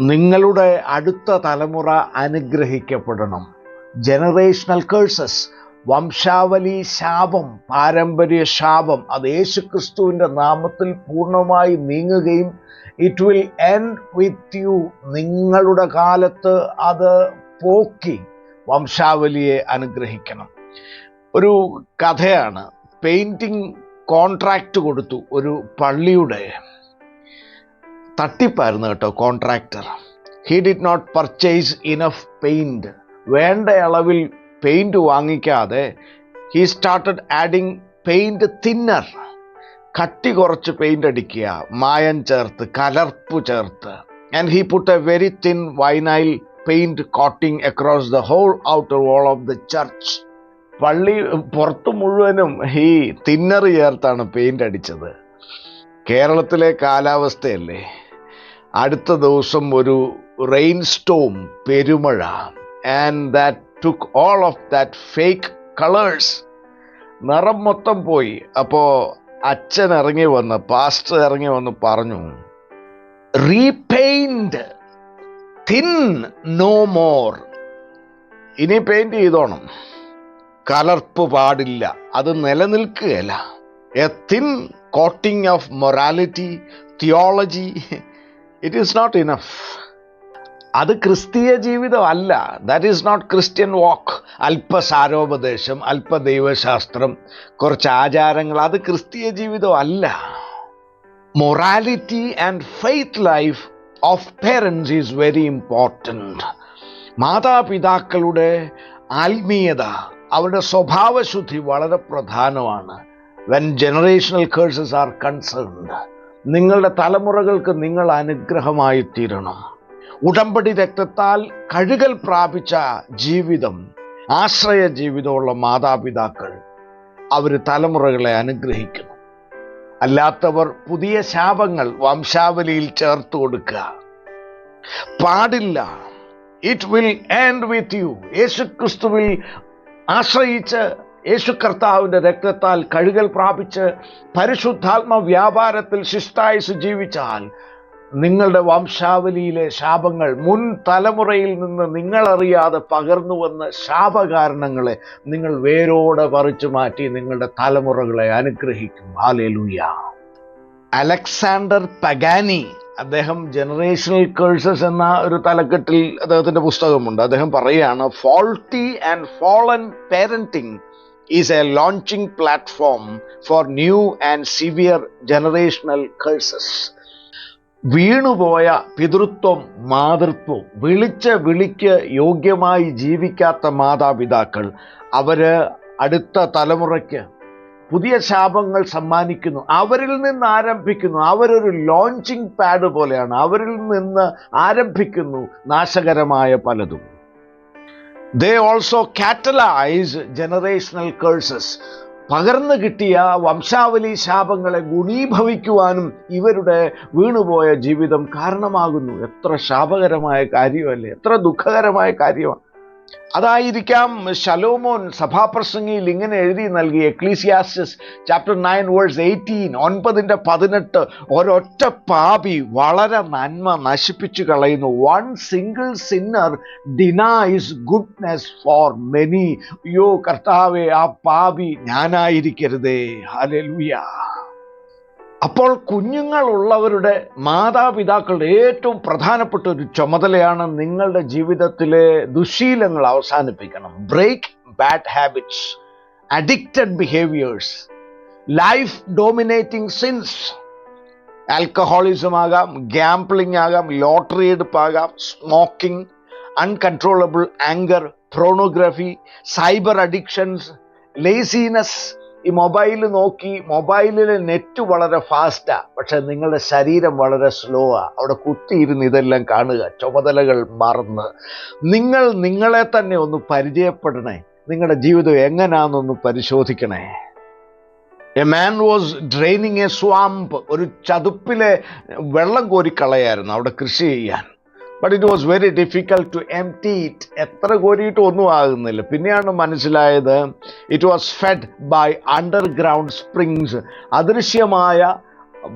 നിങ്ങളുടെ അടുത്ത തലമുറ അനുഗ്രഹിക്കപ്പെടണം. ജനറേഷണൽ കേഴ്സസ് വംശാവലി ശാപം പാരമ്പര്യ ശാപം അത് യേശുക്രിസ്തുവിന്റെ നാമത്തിൽ പൂർണമായി നീങ്ങുകയും it will end with you നിങ്ങളുടെ കാലത്ത് അത് പോക്കി വംശാവലിയെ അനുഗ്രഹിക്കണം. ഒരു കഥയാണ്. പെയിന്റിങ് കോൺട്രാക്റ്റ് കൊടുത്തു ഒരു പള്ളിയുടെ തട്ടിപ്പായിരുന്നു കേട്ടോ contractor. He did not purchase enough paint വേണ്ട അളവിൽ പെയിന്റ് വാങ്ങിക്കാതെ ഹി സ്റ്റാർട്ടഡ് ആഡിങ് പെയിന്റ് തിന്നർ കട്ടി കുറച്ച് പെയിന്റ് അടിക്കുക മായം ചേർത്ത് കലർപ്പ് ചേർത്ത്. And he put a very thin vinyl paint coating across the whole outer wall of the church പള്ളി പുറത്ത് മുഴുവനും ഈ തിന്നർ ചേർത്താണ് പെയിന്റ് അടിച്ചത്. കേരളത്തിലെ കാലാവസ്ഥയല്ലേ? അടുത്ത ദിവസം ഒരു റെയിൻ സ്റ്റോം പെരുമഴ. And that took all of that fake colours നിറം മൊത്തം പോയി. അപ്പോൾ അച്ഛൻ ഇറങ്ങി വന്ന് പാസ്റ്റർ ഇറങ്ങി വന്ന് പറഞ്ഞു റീപെയിൻഡ് തിൻ നോ മോർ ഇനി പെയിന്റ് ചെയ്തോണം. കലർപ്പ് പാടില്ല. അത് നിലനിൽക്കുകയല്ല. A thin coating of morality theology it is not enough അത് ക്രിസ്തീയ ജീവിതം അല്ല that is not Christian walk അല്പസാരോപദേശം അല്പദൈവശാസ്ത്രം കുറച്ച് ആചാരങ്ങൾ. അത് ക്രിസ്തീയ ജീവിതം അല്ല morality and faith life of parents is very important മാതാപിതാക്കളുടെ ആത്മീയത അവരുടെ സ്വഭാവശുദ്ധി വളരെ പ്രധാനമാണ്. When generational curses are concerned നിങ്ങളുടെ തലമുറകൾക്ക് നിങ്ങൾ അനുഗ്രഹമായി തീരണം ഉടമ്പടി രക്തത്താൽ കഴുകൽ പ്രാപിച്ച ജീവിതം ആശ്രയ ജീവിതമുള്ള മാതാപിതാക്കൾ അവർ തലമുറകളെ അനുഗ്രഹിക്കുന്നു അല്ലാത്തവർ പുതിയ ശാപങ്ങൾ വംശാവലിയിൽ ചേർത്ത് കൊടുക്കുക. പാടില്ല. It will end with you യേശുക്രിസ്തുവിൽ ആശ്രയിച്ച് യേശു കർത്താവിന്റെ രക്തത്താൽ കഴുകൽ പ്രാപിച്ച് പരിശുദ്ധാത്മ വ്യാപാരത്തിൽ ശിഷ്ടായുസ് ജീവിച്ചാൽ നിങ്ങളുടെ വംശാവലിയിലെ ശാപങ്ങൾ മുൻ തലമുറയിൽ നിന്ന് നിങ്ങളറിയാതെ പകർന്നു വന്ന ശാപകാരണങ്ങളെ നിങ്ങൾ വേരോടെ പറിച്ചു മാറ്റി നിങ്ങളുടെ തലമുറകളെ അനുഗ്രഹിക്കും. ആലേലൂയ അലക്സാണ്ടർ പഗാനി അദ്ദേഹം ജനറേഷണൽ കേഴ്സസ് എന്ന ഒരു തലക്കെട്ടിൽ അദ്ദേഹത്തിന്റെ പുസ്തകമുണ്ട്. അദ്ദേഹം പറയുകയാണ് faulty and fallen parenting is a launching platform for new and severe generational curses. വീണുപോയ പിതൃത്വം മാതൃത്വം വിളിച്ച വിളിക്ക് യോഗ്യമായി ജീവിക്കാത്ത മാതാപിതാക്കൾ അവർ അടുത്ത തലമുറയ്ക്ക് പുതിയ ശാപങ്ങൾ സമ്മാനിക്കുന്നു. അവരിൽ നിന്ന് ആരംഭിക്കുന്നു. അവരൊരു ലോഞ്ചിങ് പാഡ് പോലെയാണ്. അവരിൽ നിന്ന് ആരംഭിക്കുന്നു നാശകരമായ പലതും. They also catalyse generational curses പകർന്നു കിട്ടിയ വംശാവലി ശാപങ്ങളെ ഗുണീഭവിക്കുവാനും ഇവരുടെ വീണുപോയ ജീവിതം കാരണമാകുന്നു. എത്ര ശാപകരമായ കാര്യമല്ലേ? എത്ര ദുഃഖകരമായ കാര്യമാണ്. അതായിരിക്കാം ഷലോമോൻ സഭാപ്രസംഗിയിൽ ഇങ്ങനെ എഴുതി നൽകിയ Ecclesiastes chapter nine verse eighteen ഒൻപതിന്റെ പതിനെട്ട് ഒരൊറ്റ പാപി വളരെ നന്മ നശിപ്പിച്ചു കളയുന്നു. One single sinner denies goodness for many യോ കർത്താവെ ആ പാപി ഞാനായിരിക്കരുതേ. ഹലലുയ അപ്പോൾ കുഞ്ഞുങ്ങളുള്ളവരുടെ മാതാപിതാക്കളുടെ ഏറ്റവും പ്രധാനപ്പെട്ട ഒരു ചുമതലയാണ് നിങ്ങളുടെ ജീവിതത്തിലെ ദുശീലങ്ങൾ അവസാനിപ്പിക്കണം. Break bad habits addicted behaviours life dominating sins alcoholism ആകാം ഗ്യാംപ്ലിംഗ് ആകാം lottery എടുപ്പാകാം smoking uncontrollable anger pornography cyber addictions laziness ഈ മൊബൈൽ നോക്കി മൊബൈലിലെ നെറ്റ് വളരെ ഫാസ്റ്റാ പക്ഷെ നിങ്ങളുടെ ശരീരം വളരെ സ്ലോ ആ അവിടെ കുത്തിയിരുന്ന് ഇതെല്ലാം കാണുക ചുമതലകൾ മറന്ന്. നിങ്ങൾ നിങ്ങളെ തന്നെ ഒന്ന് പരിചയപ്പെടണേ. നിങ്ങളുടെ ജീവിതം എങ്ങനെയാണെന്നൊന്ന് പരിശോധിക്കണേ. A man was draining a swamp ഒരു ചതുപ്പിലെ വെള്ളം കോരിക്കളയായിരുന്നു അവിടെ കൃഷി ചെയ്യാൻ. But it was very difficult to empty it എത്ര കോരിയിട്ട് ഒന്നും ആകുന്നില്ല. പിന്നെയാണ് മനസ്സിലായത് it was fed by underground springs അദൃശ്യമായ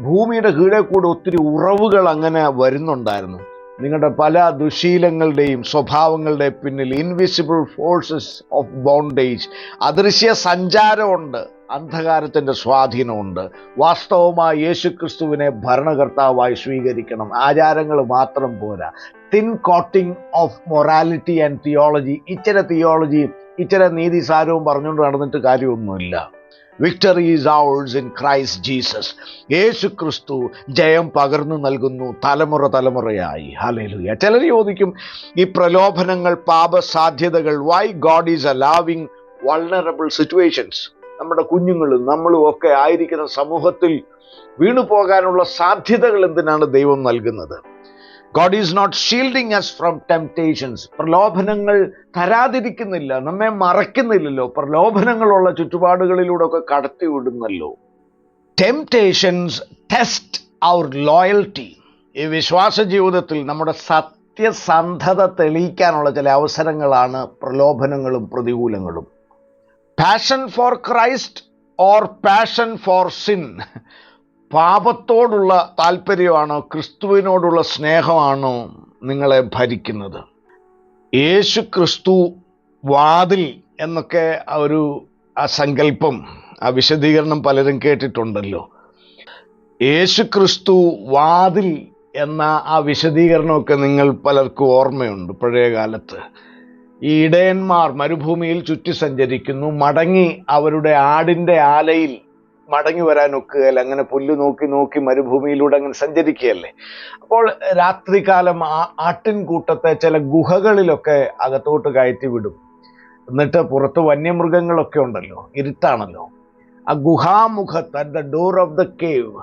ഭൂമിയുടെ കീഴെ കൂടെ ഒത്തിരി ഉറവുകൾ അങ്ങനെ വരുന്നുണ്ടായിരുന്നു. നിങ്ങളുടെ പല ദുശീലങ്ങളുടെയും സ്വഭാവങ്ങളുടെ പിന്നിൽ ഇൻവിസിബിൾ ഫോഴ്സസ് ഓഫ് ബോണ്ടേജ് അദൃശ്യ സഞ്ചാരമുണ്ട്. അന്ധകാരത്തിന്റെ സ്വാധീനമുണ്ട്. വാസ്തവമായി യേശുക്രിസ്തുവിനെ ഭരണകർത്താവായി സ്വീകരിക്കണം. ആചാരങ്ങൾ മാത്രം പോരാ. Thin coating of morality and theology ഇച്ചിരി തിയോളജിയും ഇച്ചിരി നീതിസാരവും പറഞ്ഞുകൊണ്ട് നടന്നിട്ട് കാര്യമൊന്നുമില്ല. Victory is ours in Christ Jesus യേശു ക്രിസ്തു ജയം പകർന്നു നൽകുന്നു തലമുറ തലമുറയായി. ഹലേലുയ ചിലർ ചോദിക്കും ഈ പ്രലോഭനങ്ങൾ പാപസാധ്യതകൾ why God is allowing vulnerable situations നമ്മുടെ കുഞ്ഞുങ്ങളും നമ്മളും ഒക്കെ ആയിരിക്കുന്ന സമൂഹത്തിൽ വീണു പോകാനുള്ള സാധ്യതകൾ എന്തിനാണ് ദൈവം നൽകുന്നത്? God is not shielding us from temptations പ്രലോഭനങ്ങൾ തരാതിരിക്കുന്നില്ല നമ്മെ മറയ്ക്കുന്നില്ലല്ലോ. പ്രലോഭനങ്ങളുള്ള ചുറ്റുപാടുകളിലൂടെ ഒക്കെ കടത്തി വിടുന്നല്ലോ. ടെംപ്റ്റേഷൻസ് ടെസ്റ്റ് അവർ ലോയൽറ്റി ഈ വിശ്വാസ ജീവിതത്തിൽ നമ്മുടെ സത്യസന്ധത തെളിയിക്കാനുള്ള ചില അവസരങ്ങളാണ് പ്രലോഭനങ്ങളും പ്രതികൂലങ്ങളും. Passion for Christ or passion for sin പാപത്തോടുള്ള താല്പര്യമാണോ ക്രിസ്തുവിനോടുള്ള സ്നേഹമാണോ നിങ്ങളെ ഭരിക്കുന്നത്? യേശു ക്രിസ്തു വാതിൽ എന്നൊക്കെ ഒരു ആ സങ്കല്പം ആ വിശദീകരണം പലരും കേട്ടിട്ടുണ്ടല്ലോ. യേശു ക്രിസ്തു വാതിൽ എന്ന ആ വിശദീകരണമൊക്കെ നിങ്ങൾ പലർക്കും ഓർമ്മയുണ്ട് പഴയ കാലത്ത് ഈ ഇടയന്മാർ മരുഭൂമിയിൽ ചുറ്റി സഞ്ചരിക്കുന്നു. മടങ്ങി അവരുടെ ആടിന്റെ ആലയിൽ മടങ്ങി വരാൻ ഒക്കുകയല്ല? അങ്ങനെ പുല്ല് നോക്കി നോക്കി മരുഭൂമിയിലൂടെ അങ്ങനെ സഞ്ചരിക്കുകയല്ലേ? അപ്പോൾ രാത്രികാലം ആ ആട്ടിൻകൂട്ടത്തെ ചില ഗുഹകളിലൊക്കെ അകത്തോട്ട് കയറ്റി വിടും. എന്നിട്ട് പുറത്ത് വന്യമൃഗങ്ങളൊക്കെ ഉണ്ടല്ലോ ഇരുട്ടാണല്ലോ. ആ ഗുഹാമുഖത്ത് at the door of the cave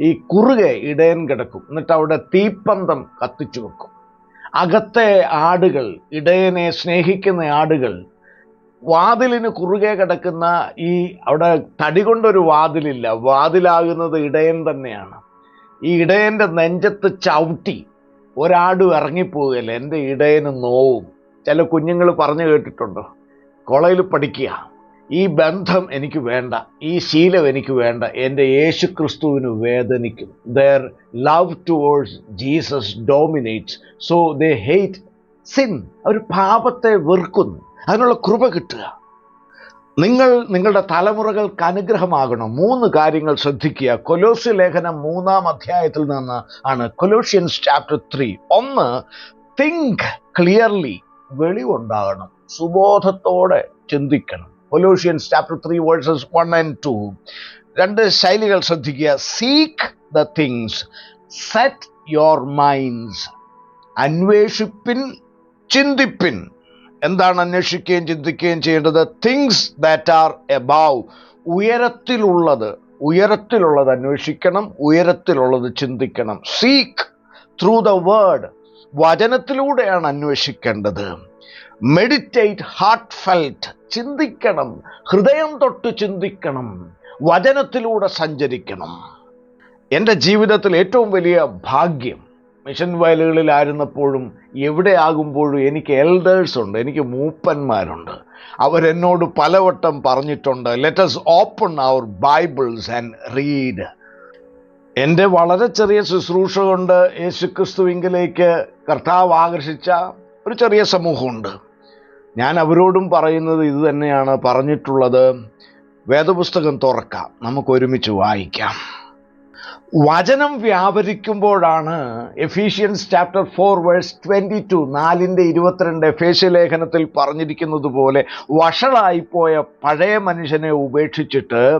ഈ കുറുകെ ഇടയൻ കിടക്കും. എന്നിട്ട് അവിടെ തീപ്പന്തം കത്തിച്ചു വെക്കും. അകത്തെ ആടുകൾ ഇടയനെ സ്നേഹിക്കുന്ന ആടുകൾ വാതിലിന് കുറുകെ കിടക്കുന്ന ഈ അവിടെ തടി കൊണ്ടൊരു വാതിലില്ല. വാതിലാകുന്നത് ഇടയൻ തന്നെയാണ്. ഈ ഇടയന്റെ നെഞ്ചത്ത് ചവിട്ടി ഒരാടും ഇറങ്ങിപ്പോവുകയല്ല എന്റെ ഇടയന് നോവും. ചില കുഞ്ഞുങ്ങൾ പറഞ്ഞു കേട്ടിട്ടുണ്ടോ. കോളേജിൽ പഠിക്കുക. ഈ ബന്ധം എനിക്ക് വേണ്ട ഈ ശീലം എനിക്ക് വേണ്ട എന്റെ യേശു ക്രിസ്തുവിന് വേദനിക്കും. Their love towards Jesus dominates so they hate sin അവർ പാപത്തെ വെറുക്കുന്നു. അതിനുള്ള കൃപ കിട്ടുക. നിങ്ങൾ നിങ്ങളുടെ തലമുറകൾക്ക് അനുഗ്രഹമാകണം. മൂന്ന് കാര്യങ്ങൾ ശ്രദ്ധിക്കുക. കൊലോസ്യ ലേഖനം മൂന്നാം അധ്യായത്തിൽ നിന്ന് ആണ്. കൊലോഷ്യൻസ് ചാപ്റ്റർ ത്രീ ഒന്ന് തിങ്ക് ക്ലിയർലി വെളിവുണ്ടാകണം. സുബോധത്തോടെ ചിന്തിക്കണം. Colossians chapter three verses one and two രണ്ട് ശൈലികൾ ശ്രദ്ധിക്കുക. Seek the things set your minds അന്വേഷിപ്പിൻ ചിന്തിപ്പിൻ. എന്താണ് അന്വേഷിക്കുകയും ചിന്തിക്കുകയും ചെയ്യേണ്ടത്? തിങ്സ് ദാറ്റ് ആർ എബാവ് ഉയരത്തിലുള്ളത്. ഉയരത്തിലുള്ളത് അന്വേഷിക്കണം ഉയരത്തിലുള്ളത് ചിന്തിക്കണം. സീക്ക് ത്രൂ ദ വേർഡ് വചനത്തിലൂടെയാണ് അന്വേഷിക്കേണ്ടത്. മെഡിറ്റേറ്റ് ഹാർട്ട് ഫെൽറ്റ് ചിന്തിക്കണം. ഹൃദയം തൊട്ട് ചിന്തിക്കണം. വചനത്തിലൂടെ സഞ്ചരിക്കണം. എന്റെ ജീവിതത്തിൽ ഏറ്റവും വലിയ ഭാഗ്യം മിഷൻ വയലുകളിലായിരുന്നപ്പോഴും എവിടെ ആകുമ്പോഴും എനിക്ക് എൽഡേഴ്സ് ഉണ്ട് എനിക്ക് മൂപ്പന്മാരുണ്ട്. അവരെന്നോട് പലവട്ടം പറഞ്ഞിട്ടുണ്ട് let's open our Bibles and read എന്റെ വളരെ ചെറിയ ശുശ്രൂഷ കൊണ്ട് യേശുക്രിസ്തുവിങ്കിലേക്ക് കർത്താവ് ആകർഷിച്ച ഒരു ചെറിയ സമൂഹമുണ്ട്. ഞാൻ അവരോടും പറയുന്നത് ഇത് തന്നെയാണ് പറഞ്ഞിട്ടുള്ളത്. വേദപുസ്തകം തുറക്കാം. നമുക്ക് ഒരുമിച്ച് വായിക്കാം. വചനം വ്യാപരിക്കുമ്പോഴാണ് Ephesians chapter four verse twenty two നാലിന്റെ ഇരുപത്തിരണ്ട് എഫേഷ്യ ലേഖനത്തിൽ പറഞ്ഞിരിക്കുന്നത് പോലെ വഷളായിപ്പോയ പഴയ മനുഷ്യനെ ഉപേക്ഷിച്ചിട്ട്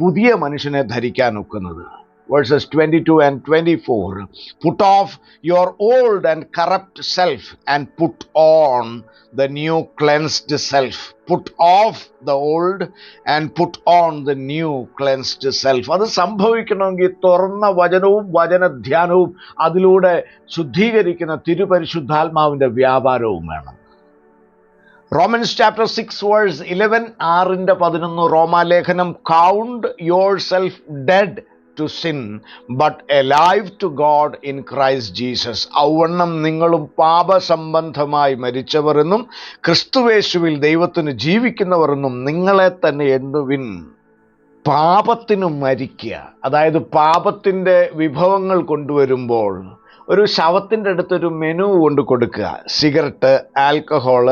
പുതിയ മനുഷ്യനെ ധരിക്കാൻ ഒക്കുന്നത്. Verses 22 and 24. Put off your old and corrupt self and put on the new cleansed self. Put off the old and put on the new cleansed self. അത് സംഭവിക്കണമെങ്കിൽ തുറന്ന വചനവും വചനധ്യാനവും അതിലൂടെ ശുദ്ധീകരിക്കുന്ന തിരുപരിശുദ്ധാത്മാവിന്റെ വ്യാപാരവും വേണം Romans chapter six verse eleven ആറിന്റെ പതിനൊന്ന് റോമാലേഖനം count yourself dead to sin but alive to God in Christ Jesus ഔവണ്ണം നിങ്ങളും പാപസംബന്ധമായി മരിച്ചവർ എന്നും ക്രിസ്തുവേശുവിൽ ദൈവത്തിന് ജീവിക്കുന്നവർ എന്നും നിങ്ങളെ തന്നെ എണ്ണുവിൻ പാപത്തിനു മരിക്കുക. അതായത് പാപത്തിന്റെ വിഭവങ്ങൾ കൊണ്ടുവരുമ്പോൾ ഒരു ശവത്തിന്റെ അടുത്തൊരു മെനു കൊണ്ട് കൊടുക്കുക. സിഗരറ്റ് ആൽക്കഹോൾ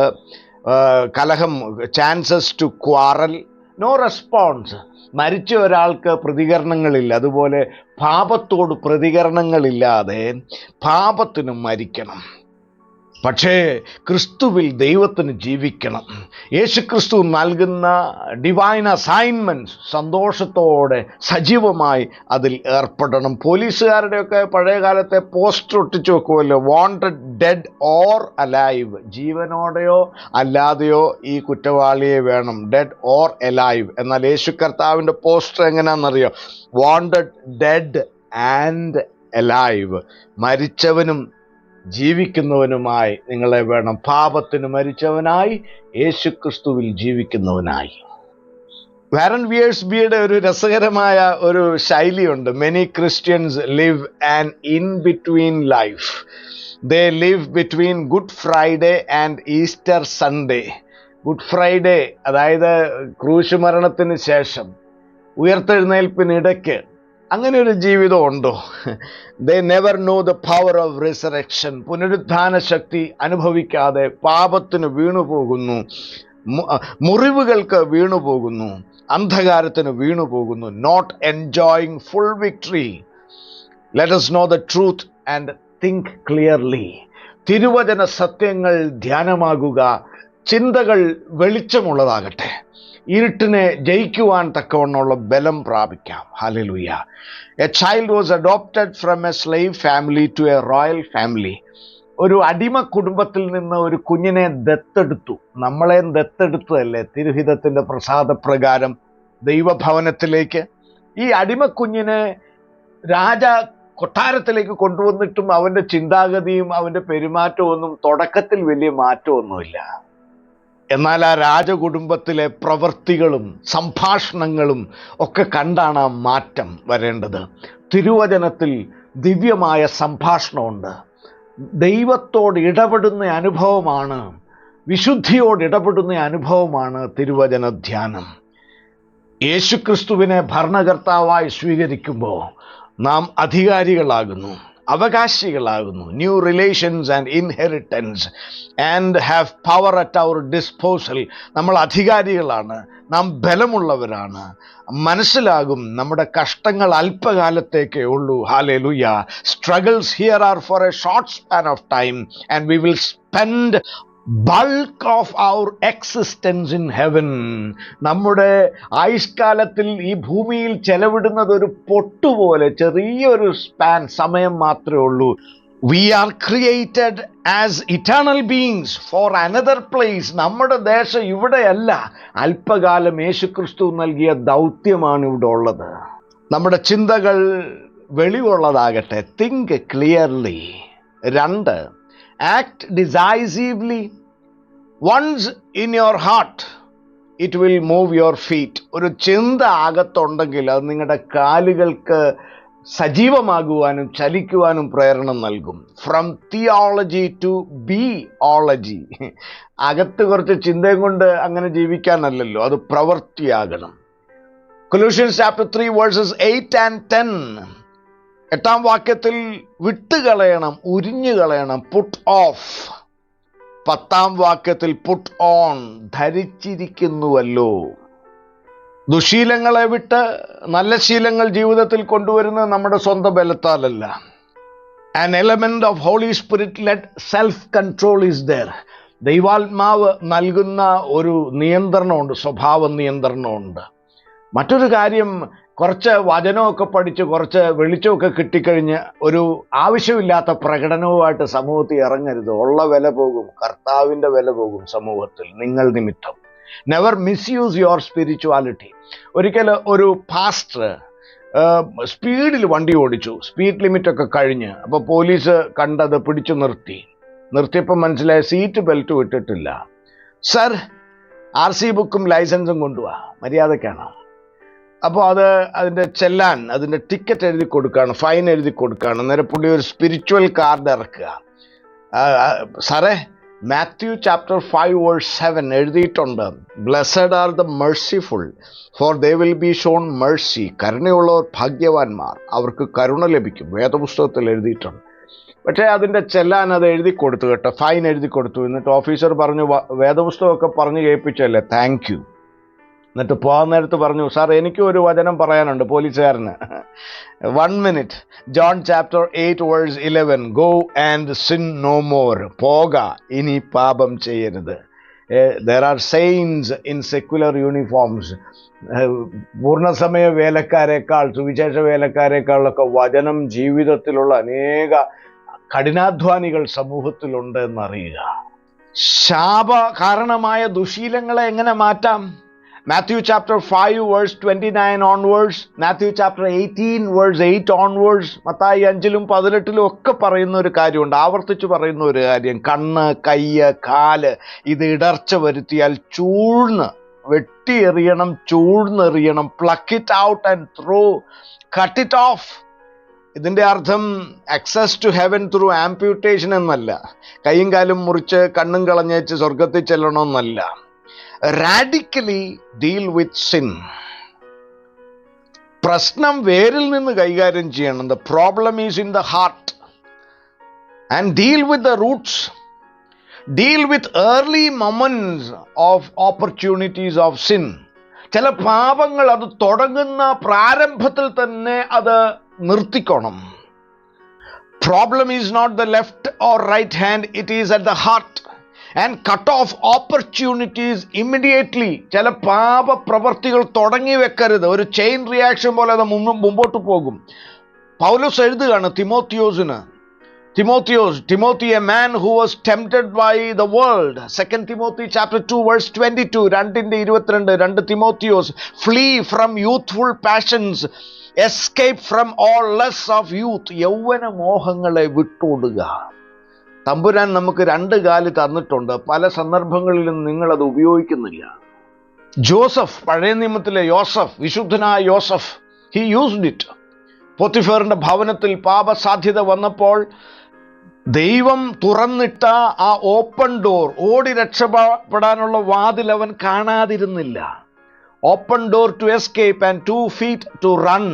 കലഹം chances to quarrel no response മരിച്ച ഒരാൾക്ക് പ്രതികരണങ്ങളില്ല. അതുപോലെ പാപത്തോട് പ്രതികരണങ്ങളില്ലാതെ പാപത്തിനും മരിക്കണം. പക്ഷേ ക്രിസ്തുവിൽ ദൈവത്തിന് ജീവിക്കണം. യേശു ക്രിസ്തു നൽകുന്ന ഡിവൈൻ അസൈൻമെന്റ് സന്തോഷത്തോടെ സജീവമായി അതിൽ ഏർപ്പെടണം. പോലീസുകാരുടെയൊക്കെ പഴയ കാലത്തെ പോസ്റ്റർ ഒട്ടിച്ചു വെക്കുമല്ലോ വാണ്ടഡ് ഡെഡ് ഓർ അലൈവ് ജീവനോടെയോ അല്ലാതെയോ ഈ കുറ്റവാളിയെ വേണം. ഡെഡ് ഓർ അലൈവ് എന്നാൽ യേശു കർത്താവിന്റെ പോസ്റ്റർ എങ്ങനെയാണെന്നറിയോ? വാണ്ടഡ് ഡെഡ് ആൻഡ് അലൈവ് മരിച്ചവനും ജീവിക്കുന്നവനുമായി നിങ്ങളെ വേണം. പാപത്തിന് മരിച്ചവനായി യേശുക്രിസ്തുവിൽ ജീവിക്കുന്നവനായി. വാരൻ വിയേഴ്സ് ബിയുടെ ഒരു രസകരമായ ഒരു ശൈലിയുണ്ട്. Many Christians live and in between life they live between Good Friday and Easter Sunday Good Friday അതായത് ക്രൂശ് മരണത്തിന് ശേഷം ഉയർത്തെഴുന്നേൽപ്പിനിടയ്ക്ക് അങ്ങനെ ഒരു ജീവിതം ഉണ്ടോ? They never know the power of resurrection പുനരുദ്ധാന ശക്തി അനുഭവിക്കാതെ പാപത്തിന് വീണുപോകുന്നു മുറിവുകൾക്ക് വീണുപോകുന്നു അന്ധകാരത്തിന് വീണുപോകുന്നു not enjoying full victory let's know the truth and think clearly തിരുവചന സത്യങ്ങൾ ധ്യാനമാകുക. ചിന്തകൾ വെളിച്ചമുള്ളതാകട്ടെ. ഇരുട്ടിനെ ജയിക്കുവാൻ തക്കവണ്ണമുള്ള ബലം പ്രാപിക്കാം. Hallelujah a child was adopted from a slave family to a royal family ഒരു അടിമ കുടുംബത്തിൽ നിന്ന് ഒരു കുഞ്ഞിനെ ദത്തെടുത്തു. നമ്മളെ ദത്തെടുത്തതല്ലേ? തിരുഹിതത്തിന്റെ പ്രസാദപ്രകാരം ദൈവഭവനത്തിലേക്ക്. ഈ അടിമ കുഞ്ഞിനെ രാജ കൊട്ടാരത്തിലേക്ക് കൊണ്ടുവന്നിട്ടും അവന്റെ ചിന്താഗതിയും അവന്റെ പെരുമാറ്റവും ഒന്നും തുടക്കത്തിൽ വലിയ മാറ്റമൊന്നുമില്ല. എന്നാൽ ആ രാജകുടുംബത്തിലെ പ്രവൃത്തികളും സംഭാഷണങ്ങളും ഒക്കെ കണ്ടാണ് മാറ്റം വരേണ്ടത്. തിരുവചനത്തിൽ ദിവ്യമായ സംഭാഷണമുണ്ട്. ദൈവത്തോട് ഇടപെടുന്ന അനുഭവമാണ് വിശുദ്ധിയോട് ഇടപെടുന്ന അനുഭവമാണ് തിരുവചന ധ്യാനം യേശുക്രിസ്തുവിനെ ഭരണകർത്താവായി സ്വീകരിക്കുമ്പോൾ നാം അധികാരികളാകുന്നു. അവകാശികളാകുന്നു. New relations and inheritance and have power at our disposal നമ്മൾ അധികാരികളാണ്. നാം ബലമുള്ളവരാണ്. മനസ്സിലാകും നമ്മുടെ കഷ്ടങ്ങൾ അല്പകാലത്തേക്കേ ഉള്ളൂ. Hallelujah struggles here are for a short span of time and we will spend bulk of our existence in heaven നമ്മുടെ ആയുഷ്കാലത്തിൽ ഈ ഭൂമിയിൽ ചെലവിടുന്നത് ഒരു പൊട്ടുപോലെ ചെറിയൊരു സ്പാൻ സമയം മാത്രമേ ഉള്ളൂ. We are created as eternal beings for another place നമ്മുടെ ദേശം ഇവിടെയല്ല. അല്പകാലം യേശുക്രിസ്തു നൽകിയ ദൗത്യമാണ് ഇവിടെ ഉള്ളത്. നമ്മുടെ ചിന്തകൾ വെളിവുള്ളതാകട്ടെ. തിങ്ക് ക്ലിയർലി രണ്ട് act decisively once in your heart it will move your feet ഒരു ചിന്ത അകത്തുണ്ടെങ്കിൽ അത് നിങ്ങളുടെ കാലുകൾക്ക് സജീവമാകുവാനും ചലിക്കുവാനും പ്രേരണ നൽകും. From theology to biology അകത്ത് കുറച്ച് ചിന്തയും കൊണ്ട് അങ്ങനെ ജീവിക്കാനല്ലല്ലോ അത് പ്രവൃത്തിയാകണം. Colossians chapter three verses eight and ten എട്ടാം വാക്യത്തിൽ വിട്ടുകളയണം ഉരിഞ്ഞു കളയണം പുട്ട് ഓഫ് പത്താം വാക്യത്തിൽ പുട്ട് ഓൺ ധരിച്ചിരിക്കുന്നുവല്ലോ. ദുശീലങ്ങളെ വിട്ട് നല്ല ശീലങ്ങൾ ജീവിതത്തിൽ കൊണ്ടുവരുന്നത് നമ്മുടെ സ്വന്തം ബലത്താലല്ല. An element of Holy Spirit let self control is there ദൈവാത്മാവ് നൽകുന്ന ഒരു നിയന്ത്രണമുണ്ട് സ്വഭാവ നിയന്ത്രണമുണ്ട്. മറ്റൊരു കാര്യം കുറച്ച് വചനമൊക്കെ പഠിച്ച് കുറച്ച് വെളിച്ചമൊക്കെ കിട്ടിക്കഴിഞ്ഞ് ഒരു ആവശ്യമില്ലാത്ത പ്രകടനവുമായിട്ട് സമൂഹത്തിൽ ഇറങ്ങരുത്. ഉള്ള വില പോകും. കർത്താവിന്റെ വില പോകും സമൂഹത്തിൽ നിങ്ങൾ നിമിത്തം. നെവർ മിസ്യൂസ് യുവർ സ്പിരിച്വാലിറ്റി ഒരിക്കൽ ഒരു പാസ്റ്റർ സ്പീഡിൽ വണ്ടി ഓടിച്ചു. സ്പീഡ് ലിമിറ്റൊക്കെ കഴിഞ്ഞ്. അപ്പോൾ പോലീസ് കണ്ടത് പിടിച്ചു നിർത്തി. നിർത്തിയപ്പോൾ മനസ്സിലായ സീറ്റ് ബെൽറ്റ് ഇട്ടിട്ടില്ല സർ ആർ സി ബുക്കും ലൈസൻസും കൊണ്ടുപോവാ മര്യാദക്കാണ് അപ്പോൾ അത് അതിന്റെ ചെല്ലാൻ അതിന്റെ ടിക്കറ്റ് എഴുതി കൊടുക്കുകയാണ് ഫൈൻ എഴുതി കൊടുക്കുകയാണ് നേരെ പുള്ളി ഒരു സ്പിരിച്വൽ കാർഡ് ഇറക്കുക. സാറേ Matthew chapter five verse seven എഴുതിയിട്ടുണ്ട്. Blessed are the merciful for they will be shown mercy കരുണയുള്ളവർ ഭാഗ്യവാന്മാർ. അവർക്ക് കരുണ ലഭിക്കും. വേദപുസ്തകത്തിൽ എഴുതിയിട്ടുണ്ട്. പക്ഷേ അതിന്റെ ചെല്ലാൻ അത് എഴുതി കൊടുത്തു കേട്ടോ. ഫൈൻ എഴുതി കൊടുത്തു. എന്നിട്ട് ഓഫീസർ പറഞ്ഞു "വ- വേദപുസ്തകമൊക്കെ പറഞ്ഞു കേൾപ്പിച്ചല്ലേ താങ്ക് എന്നിട്ട് പോകാൻ നേരത്ത് പറഞ്ഞു സാർ എനിക്കും ഒരു വചനം പറയാനുണ്ട് പോലീസുകാരന്. One minute John chapter eight verse eleven go and sin no more പോക ഇനി പാപം ചെയ്യരുത്. There are saints in secular uniforms പൂർണസമയ വേലക്കാരെക്കാൾ സുവിശേഷ വേലക്കാരെക്കാളൊക്കെ വചനം ജീവിതത്തിലുള്ള അനേക കഠിനാധ്വാനികൾ സമൂഹത്തിലുണ്ട് എന്നറിയുക. ശാപ കാരണമായ ദുശീലങ്ങളെ എങ്ങനെ മാറ്റാം? Chapter five verse twenty nine onwards Matthew chapter eighteen verse eight onwards Mathai അഞ്ചിലും പതിനെട്ടിലും ഒക്കെ പറയുന്ന ഒരു കാര്യമുണ്ട്. ആവർത്തിച്ച് പറയുന്ന ഒരു കാര്യം. കണ്ണ് കയ്യ് കാൽ ഇത് ഇടർച്ച വരുത്തിയാൽ ചൂഴ്ന്ന് വെട്ടിയെറിയണം ചൂഴ്ന്നെറിയണം. Pluck it out and through cut it off ഇതിന്റെ അർത്ഥം access to heaven through amputation എന്നല്ല. കൈയും കാലും മുറിച്ച് കണ്ണും കളഞ്ഞേച്ച് സ്വർഗത്തിൽ ചെല്ലണമെന്നല്ല. റാഡിക്കലി ഡീൽ വിത്ത് സിൻ പ്രശ്നം വേരിൽ നിന്ന് കൈകാര്യം ചെയ്യണം. The problem is in the heart and deal with the roots deal with early moments of opportunities of sin ചില പാപങ്ങൾ അത് തുടങ്ങുന്ന പ്രാരംഭത്തിൽ തന്നെ അത് നിർത്തിക്കോണം. Problem is not the left or right hand it is at the heart and cut off opportunities immediately ചില പാപ പ്രവർത്തികൾ തുടങ്ങി വെക്കരുത്. ഒരു ചെയിൻ റിയാക്ഷൻ പോലെ അത് മുമ്പ് മുമ്പോട്ട് പോകും. പൗലോസ് എഴുതുകയാണ് തിമോത്തിയോസിന്. Timothiyos Timothy a man who was tempted by the world second Timothy chapter two verse twenty two രണ്ടിന്റെ ഇരുപത്തിരണ്ട് രണ്ട് Timothiyos. Flee from youthful passions escape from all lusts of youth യൗവന മോഹങ്ങളെ വിട്ടോടുക. തമ്പുരാൻ നമുക്ക് രണ്ട് കാൽ തന്നിട്ടുണ്ട്. പല സന്ദർഭങ്ങളിലും നിങ്ങൾ അത് ഉപയോഗിക്കുന്നില്ല. ജോസഫ് പഴയ നിയമത്തിലെ യോസഫ് വിശുദ്ധനായ യോസഫ് ഹി യൂസ്ഡ് ഇറ്റ് പൊത്തിഫേറിന്റെ ഭവനത്തിൽ പാപസാധ്യത വന്നപ്പോൾ ദൈവം തുറന്നിട്ട ആ ഓപ്പൺ ഡോർ ഓടി രക്ഷപ്പെടാനുള്ള വാതിൽ അവൻ കാണാതിരുന്നില്ല. Open door to escape and two feet to run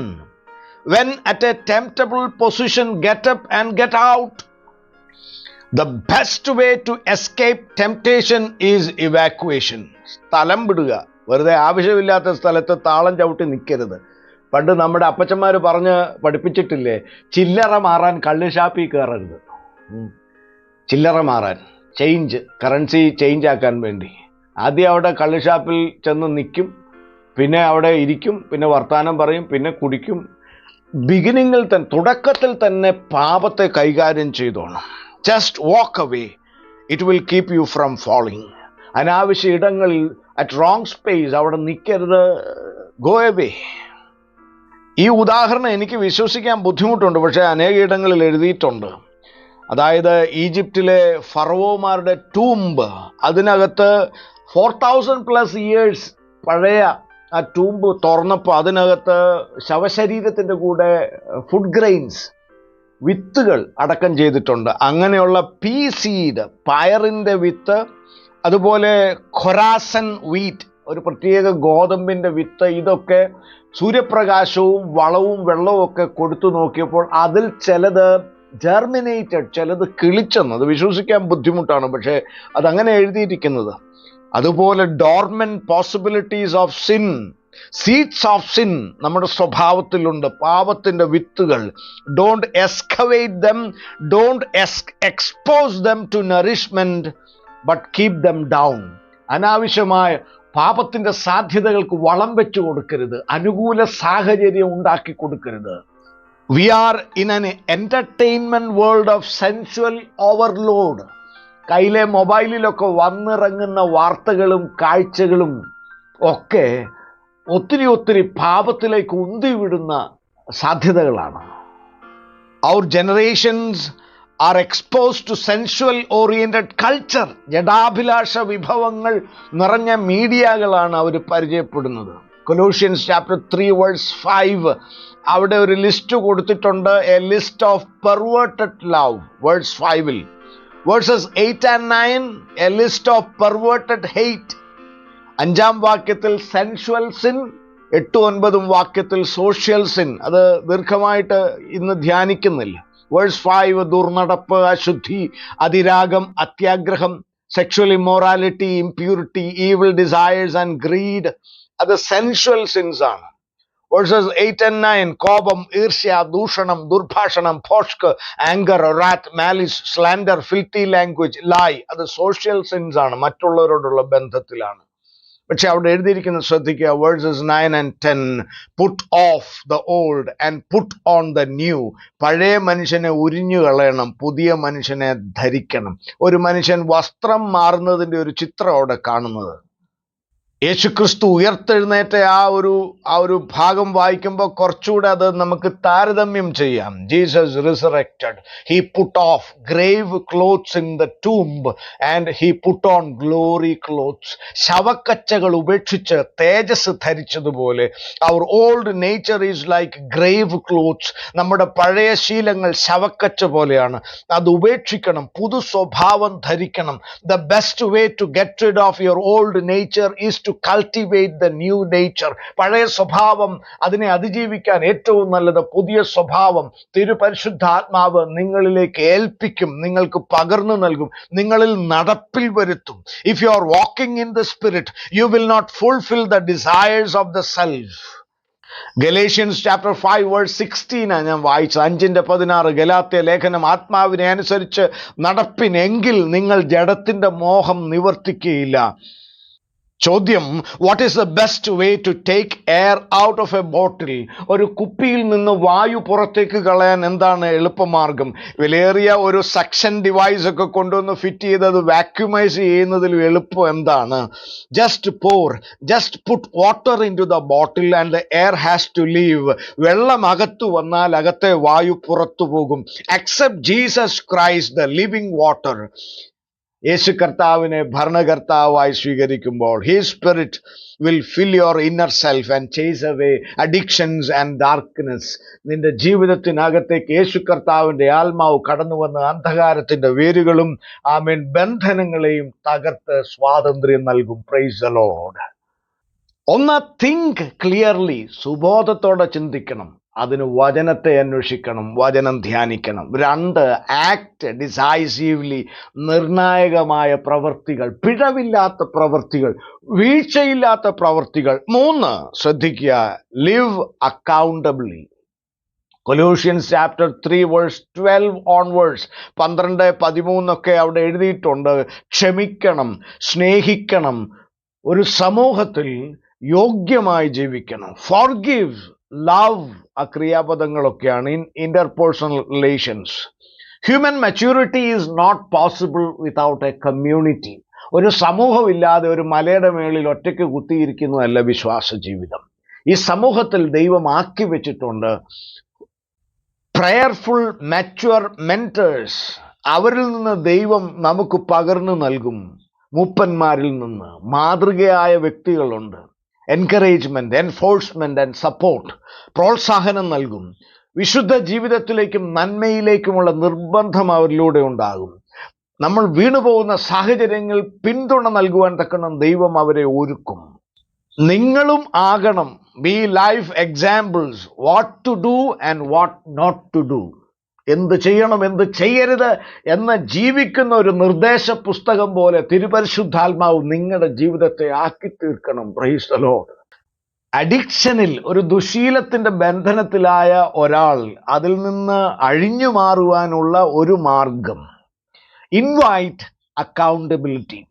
when at a temptable position get up and get out the best way to escape temptation is evacuation സ്ഥലം വിടുക. വെറുതെ ആവശ്യമില്ലാത്ത സ്ഥലത്ത് താളം ചവിട്ടി നിൽക്കരുത്. പണ്ട് നമ്മുടെ അപ്പച്ചന്മാർ പറഞ്ഞ് പഠിപ്പിച്ചിട്ടില്ലേ ചില്ലറ മാറാൻ കള്ള് ഷാപ്പിൽ കയറരുത്. ചില്ലറ മാറാൻ ചേഞ്ച് കറൻസി ചേഞ്ച് ആക്കാൻ വേണ്ടി. ആദ്യം അവിടെ കള്ള് ഷാപ്പിൽ ചെന്ന് നിൽക്കും പിന്നെ അവിടെ ഇരിക്കും പിന്നെ വർത്തമാനം പറയും പിന്നെ കുടിക്കും. ബിഗിനിങ്ങിൽ തന്നെ തുടക്കത്തിൽ തന്നെ പാപത്തെ കൈകാര്യം ചെയ്തോണം. Just walk away it will keep you from following അനാവശ്യ ഇടങ്ങളിൽ അറ്റ് റോങ് സ്പേസ് അവിടെ നിൽക്കരുത്. ഗോ എവേ ഈ ഉദാഹരണം എനിക്ക് വിശ്വസിക്കാൻ ബുദ്ധിമുട്ടുണ്ട് പക്ഷേ അനേക ഇടങ്ങളിൽ എഴുതിയിട്ടുണ്ട്. അതായത് ഈജിപ്തിലെ ഫറവോമാരുടെ ടൂംബ് അതിനകത്ത് ഫോർ തൗസൻഡ് പ്ലസ് ഇയേഴ്സ് പഴയ ആ ടൂംബ് തുറന്നപ്പോൾ അതിനകത്ത് ശവശരീരത്തിന്റെ കൂടെ ഫുഡ് ഗ്രെയിൻസ് വിത്തുകൾ അടക്കം ചെയ്തിട്ടുണ്ട്. അങ്ങനെയുള്ള പീ സീഡ് പയറിന്റെ വിത്ത് അതുപോലെ ഖൊറാസൻ വീറ്റ് ഒരു പ്രത്യേക ഗോതമ്പിന്റെ വിത്ത് ഇതൊക്കെ സൂര്യപ്രകാശവും വളവും വെള്ളവും ഒക്കെ കൊടുത്തു നോക്കിയപ്പോൾ അതിൽ ചിലത് ജെർമിനേറ്റഡ് ചിലത് കിളിച്ചെന്ന്. അത് വിശ്വസിക്കാൻ ബുദ്ധിമുട്ടാണ് പക്ഷേ അതങ്ങനെ എഴുതിയിരിക്കുന്നത്. അതുപോലെ dormant possibilities of sin seeds of sin നമ്മുടെ സ്വഭാവത്തിലുണ്ട്. പാപത്തിന്റെ വിത്തുകൾ. Don't excavate them don't S expose them to nourishment but keep them down അനാവശ്യമായ പാപത്തിന്റെ സാധ്യതകൾക്ക് വളം വെച്ചു കൊടുക്കരുത്. അനുകൂല സാഹചര്യം ഉണ്ടാക്കി കൊടുക്കരുത്. We are in an entertainment world of sensual overload കയ്യിലെ മൊബൈലിലൊക്കെ വന്നിറങ്ങുന്ന വാർത്തകളും കാഴ്ചകളും ഒക്കെ ഒത്തിരി ഒത്തിരി പാപത്തിലേക്ക് ഉന്തിവിടുന്ന സാധ്യതകളാണ്. Our generations are expose to sensual oriented culture ജഡാഭിലാഷ വിഭവങ്ങൾ നിറഞ്ഞ മീഡിയകളാണ് അവർ പരിചയപ്പെടുന്നത്. Colossians chapter three verse five അവിടെ ഒരു ലിസ്റ്റ് കൊടുത്തിട്ടുണ്ട്. A list of perverted love verse ഫൈവിൽ verses eight and nine a list of perverted hate അഞ്ചാം വാക്യത്തിൽ സെൻഷ്വൽ സിൻ എട്ട് ഒൻപതും വാക്യത്തിൽ സോഷ്യൽ സിൻ അത് ദീർഘമായിട്ട് ഇന്ന് ധ്യാനിക്കുന്നില്ല. വേഴ്സ് ഫൈവ് ദുർനടപ്പ് അശുദ്ധി അതിരാഗം അത്യാഗ്രഹം sexual immorality impurity evil desires and greed അത് സെൻഷ്വൽ സിൻസ് ആണ്. വേഴ്സസ് എയ്റ്റ് ആൻഡ് നയൻ കോപം ഈർഷ്യ ദൂഷണം ദുർഭാഷണം ഫോഷ്ക് anger wrath malice slander filthy language lie അത് സോഷ്യൽ സിൻസ് ആണ്. മറ്റുള്ളവരോടുള്ള ബന്ധത്തിലാണ്. പക്ഷെ അവിടെ എഴുതിയിരിക്കുന്ന ശ്രദ്ധിക്കുക verses nine and ten put off the old and put on the new പഴയ മനുഷ്യനെ ഉരിഞ്ഞു കളയണം പുതിയ മനുഷ്യനെ ധരിക്കണം. ഒരു മനുഷ്യൻ വസ്ത്രം മാറുന്നതിന്റെ ഒരു ചിത്രം അവിടെ കാണുന്നത്. യേശുക്രിസ്തു ഉയർത്തെഴുന്നേറ്റ ആ ഒരു ആ ഒരു ഭാഗം വായിക്കുമ്പോൾ കുറച്ചുകൂടെ അത് നമുക്ക് താരതമ്യം ചെയ്യാം. Jesus resurrected he put off grave clothes in the tomb and he put on glory clothes ശവക്കച്ചകൾ ഉപേക്ഷിച്ച് തേജസ് ധരിച്ചതുപോലെ. Our old nature is like grave clothes നമ്മുടെ പഴയ ശീലങ്ങൾ ശവക്കച്ച പോലെയാണ്. അത് ഉപേക്ഷിക്കണം പുതു സ്വഭാവം ധരിക്കണം. The best way to get rid of your old nature is to cultivate the new nature പഴയ സ്വഭാവം അതിനെ അതിജീവിക്കാൻ ഏറ്റവും നല്ലത് പുതിയ സ്വഭാവം. തിരുപരിശുദ്ധാത്മാവ് നിങ്ങളിലേക്ക് ഏൽപ്പിക്കും നിങ്ങൾക്ക് പകർന്നു നൽകും നിങ്ങളിൽ നടപ്പിൽ വരുത്തും. If you are walking in the spirit you will not fulfil the desires of the self Galatians chapter five verse സിക്സ്റ്റീനാണ് ഞാൻ വായിച്ചത്. അഞ്ചിന്റെ പതിനാറ് ഗലാത്യ ലേഖനം ആത്മാവിനെ അനുസരിച്ച് നടപ്പിനെങ്കിൽ നിങ്ങൾ ജഡത്തിന്റെ മോഹം നിവർത്തിക്കുകയില്ല. ചോദ്യം what is the best way to take air out of a bottle ഒരു കുപ്പിയിൽ നിന്ന് വായു പുറത്തേക്ക് കളയാൻ എന്താണ് എളുപ്പമാർഗം? വിലയേറിയ ഒരു സക്ഷൻ ഡിവൈസ് ഒക്കെ കൊണ്ടുവന്ന് ഫിറ്റ് ചെയ്ത് അത് വാക്യൂമൈസ് ചെയ്യുന്നതിൽ എളുപ്പം എന്താണ്? Just pour just put water into the bottle and the air has to leave വെള്ളം അകത്തു വന്നാൽ അകത്തെ വായു പുറത്തു പോകും. Accept Jesus Christ the living water യേശു കർത്താവിനെ ഭരണകർത്താവായി സ്വീകരിക്കുമ്പോൾ his spirit will fill your inner self and chase away addictions and darkness നിന്റെ ജീവിതത്തിനകത്തേക്ക് യേശു കർത്താവിന്റെ ആത്മാവ് കടന്നു വന്ന് അന്ധകാരത്തിന്റെ വേരുകളും ആമേൻ ബന്ധനങ്ങളെയും തകർത്ത് സ്വാതന്ത്ര്യം നൽകും. പ്രൈസ് ദ ലോഡ് ഒന്ന് തിങ്ക് ക്ലിയർലി സുബോധത്തോടെ ചിന്തിക്കണം. അതിന് വചനത്തെ അന്വേഷിക്കണം വചനം ധ്യാനിക്കണം. രണ്ട് ആക്ട് ഡിസൈസീവ്ലി നിർണായകമായ പ്രവൃത്തികൾ പിഴവില്ലാത്ത പ്രവൃത്തികൾ വീഴ്ചയില്ലാത്ത പ്രവൃത്തികൾ മൂന്ന് ശ്രദ്ധിക്കുക live accountably Colossians chapter three verse twelve onwards പന്ത്രണ്ട് പതിമൂന്നൊക്കെ അവിടെ എഴുതിയിട്ടുണ്ട്. ക്ഷമിക്കണം സ്നേഹിക്കണം ഒരു സമൂഹത്തിൽ യോഗ്യമായി ജീവിക്കണം. ഫോർഗിവ് ലവ് ആ ക്രിയാപദങ്ങളൊക്കെയാണ് in interpersonal relations human maturity is not possible without a community ഒരു സമൂഹമില്ലാതെ ഒരു മലയുടെ മേളിൽ ഒറ്റയ്ക്ക് കുത്തിയിരിക്കുന്നതല്ല വിശ്വാസ ജീവിതം ഈ സമൂഹത്തിൽ ദൈവം ആക്കി വെച്ചിട്ടുണ്ട് പ്രയർഫുൾ മെച്വർ മെന്റേഴ്സ് അവരിൽ നിന്ന് ദൈവം നമുക്ക് പകർന്നു നൽകും. മൂപ്പന്മാരിൽ നിന്ന് മാതൃകയായ വ്യക്തികളുണ്ട്. എൻകറേജ്മെന്റ് എൻഫോഴ്സ്മെന്റ് ആൻഡ് സപ്പോർട്ട് പ്രോത്സാഹനം നൽകും. വിശുദ്ധ ജീവിതത്തിലേക്കും നന്മയിലേക്കുമുള്ള നിർബന്ധം അവരിലൂടെ ഉണ്ടാകും. നമ്മൾ വീണുപോകുന്ന സാഹചര്യങ്ങൾ പിന്തുണ നൽകുവാൻ തക്കണം ദൈവം അവരെ ഒരുക്കും. നിങ്ങളും ആകണം. Be life examples what to do and what not to do എന്ത് ചെയ്യണം എന്ത് ചെയ്യരുത് എന്ന് ജീവിക്കുന്ന ഒരു നിർദ്ദേശ പുസ്തകം പോലെ തിരുപരിശുദ്ധാത്മാവ് നിങ്ങളുടെ ജീവിതത്തെ ആക്കി തീർക്കണം. പ്രൈസലോട് അഡിക്ഷനിൽ ഒരു ദുശീലത്തിന്റെ ബന്ധനത്തിലായ ഒരാൾ അതിൽ നിന്ന് അഴിഞ്ഞു മാറുവാനുള്ള ഒരു മാർഗം. ഇൻവൈറ്റ് അക്കൗണ്ടബിലിറ്റി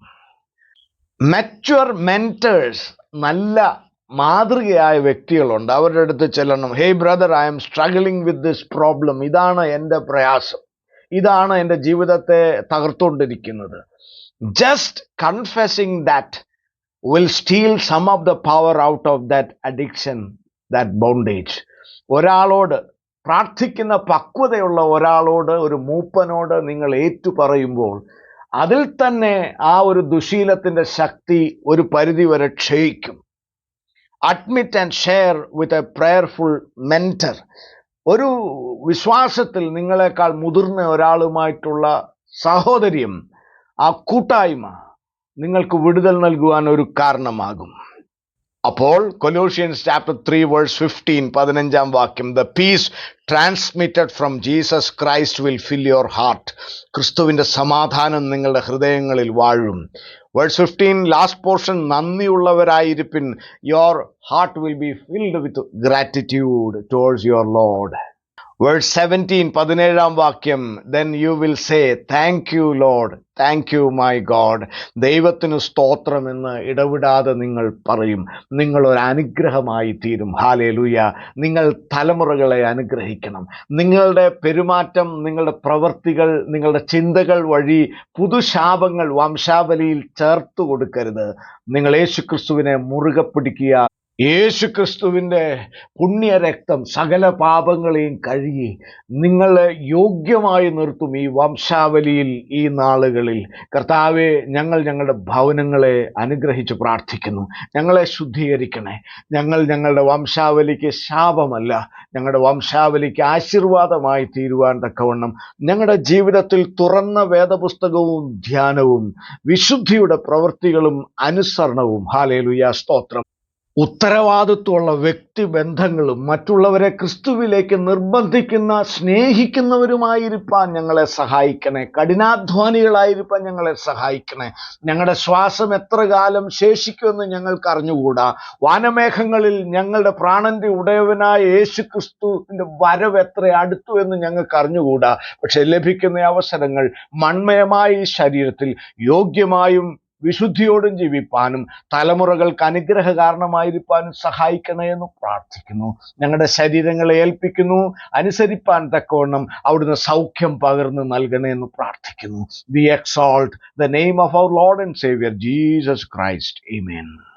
മെച്വർ മെന്റേഴ്സ് നല്ല മാതൃകയായ വ്യക്തികളുണ്ട്. അവരുടെ അടുത്ത് ചെല്ലണം. Hey brother I am struggling with this problem ഇതാണ് എന്റെ പ്രയാസം. ഇതാണ് എന്റെ ജീവിതത്തെ തകർത്തുകൊണ്ടിരിക്കുന്നത് just confessing that will steal some of the power out of that addiction that bondage ഒരാളോട് പ്രാർത്ഥിക്കുന്ന പക്വതയുള്ള ഒരാളോട് ഒരു മൂപ്പനോട് നിങ്ങൾ ഏറ്റു പറയുമ്പോൾ അതിൽ തന്നെ ആ ഒരു ദുശീലത്തിന്റെ ശക്തി ഒരു പരിധി വരെ ക്ഷയിക്കും. Admit and share with a prayerful mentor ഒരു വിശ്വാസത്തിൽ നിങ്ങളെക്കാൾ മുതിർന്ന ഒരാളുമായിട്ടുള്ള സഹോദര്യം ആ കൂട്ടായ്മ നിങ്ങൾക്ക് വിടുതൽ നൽകുവാൻ ഒരു കാരണമാകും. അപ്പോൾ Colossians chapter three verse fifteen പതിനഞ്ചാം വാക്യം the peace transmitted from Jesus Christ will fill your heart ക്രിസ്തുവിന്റെ സമാധാനം നിങ്ങളുടെ ഹൃദയങ്ങളിൽ വാഴും. Verse fifteen last portion നന്ദിയുള്ളവരായിരിപ്പിൻ. Your heart will be filled with gratitude towards your Lord verse seventeen പതിനേഴാം വാക്യം. Then you will say thank you Lord thank you my God ദൈവത്തിന് സ്തോത്രമെന്ന് ഇടവിടാതെ നിങ്ങൾ പറയും. നിങ്ങൾ ഒരു അനുഗ്രഹമായി തീരും. ഹാലേ ലൂയ നിങ്ങൾ തലമുറകളെ അനുഗ്രഹിക്കണം. നിങ്ങളുടെ പെരുമാറ്റം നിങ്ങളുടെ പ്രവൃത്തികൾ നിങ്ങളുടെ ചിന്തകൾ വഴി പുതുശാപങ്ങൾ വംശാവലിയിൽ ചേർത്ത് കൊടുക്കരുത്. നിങ്ങൾ യേശുക്രിസ്തുവിനെ മുറുകെ പിടിക്കുക. യേശുക്രിസ്തുവിന്റെ പുണ്യരക്തം സകല പാപങ്ങളെയും കഴുകി നിങ്ങളെ യോഗ്യമായി നിർത്തും ഈ വംശാവലിയിൽ ഈ നാളുകളിൽ. കർത്താവെ ഞങ്ങൾ ഞങ്ങളുടെ ഭവനങ്ങളെ അനുഗ്രഹിച്ച് പ്രാർത്ഥിക്കുന്നു. ഞങ്ങളെ ശുദ്ധീകരിക്കണേ. ഞങ്ങൾ ഞങ്ങളുടെ വംശാവലിക്ക് ശാപമല്ല. ഞങ്ങളുടെ വംശാവലിക്ക് ആശീർവാദമായി തീരുവാൻ തക്കവണ്ണം ഞങ്ങളുടെ ജീവിതത്തിൽ തുറന്ന വേദപുസ്തകവും ധ്യാനവും വിശുദ്ധിയുടെ പ്രവൃത്തികളും അനുസരണവും. ഹാലേലുയ. സ്തോത്രം. ഉത്തരവാദിത്വമുള്ള വ്യക്തിബന്ധങ്ങളും മറ്റുള്ളവരെ ക്രിസ്തുവിലേക്ക് നിർബന്ധിക്കുന്ന സ്നേഹിക്കുന്നവരുമായിരിക്കാൻ ഞങ്ങളെ സഹായിക്കണേ. കഠിനാധ്വാനികളായിരിക്കാൻ ഞങ്ങളെ സഹായിക്കണേ. ഞങ്ങളുടെ ശ്വാസം എത്ര കാലം ശേഷിക്കുമെന്ന് ഞങ്ങൾക്ക് അറിഞ്ഞുകൂടാ. വാനമേഘങ്ങളിൽ ഞങ്ങളുടെ പ്രാണന്റെ ഉടയവനായ യേശു ക്രിസ്തുവിന്റെ വരവ് എത്ര അടുത്തു എന്ന് ഞങ്ങൾക്ക് അറിഞ്ഞുകൂടാ. പക്ഷെ ലഭിക്കുന്ന അവസരങ്ങൾ മൺമയമായ ഈ ശരീരത്തിൽ യോഗ്യമായും വിശുദ്ധിയോടും ജീവിപ്പാനും തലമുറകൾക്ക് അനുഗ്രഹ കാരണമായിരിക്കാനും സഹായിക്കണേ എന്ന് പ്രാർത്ഥിക്കുന്നു. ഞങ്ങളുടെ ശരീരങ്ങളെ ഏൽപ്പിക്കുന്നു. അനുസരിപ്പാൻ തക്കവണ്ണം അവിടുന്ന് സൗഖ്യം പകർന്ന് നൽകണേ എന്ന് പ്രാർത്ഥിക്കുന്നു. We exalt the name of our Lord and Saviour Jesus Christ Amen.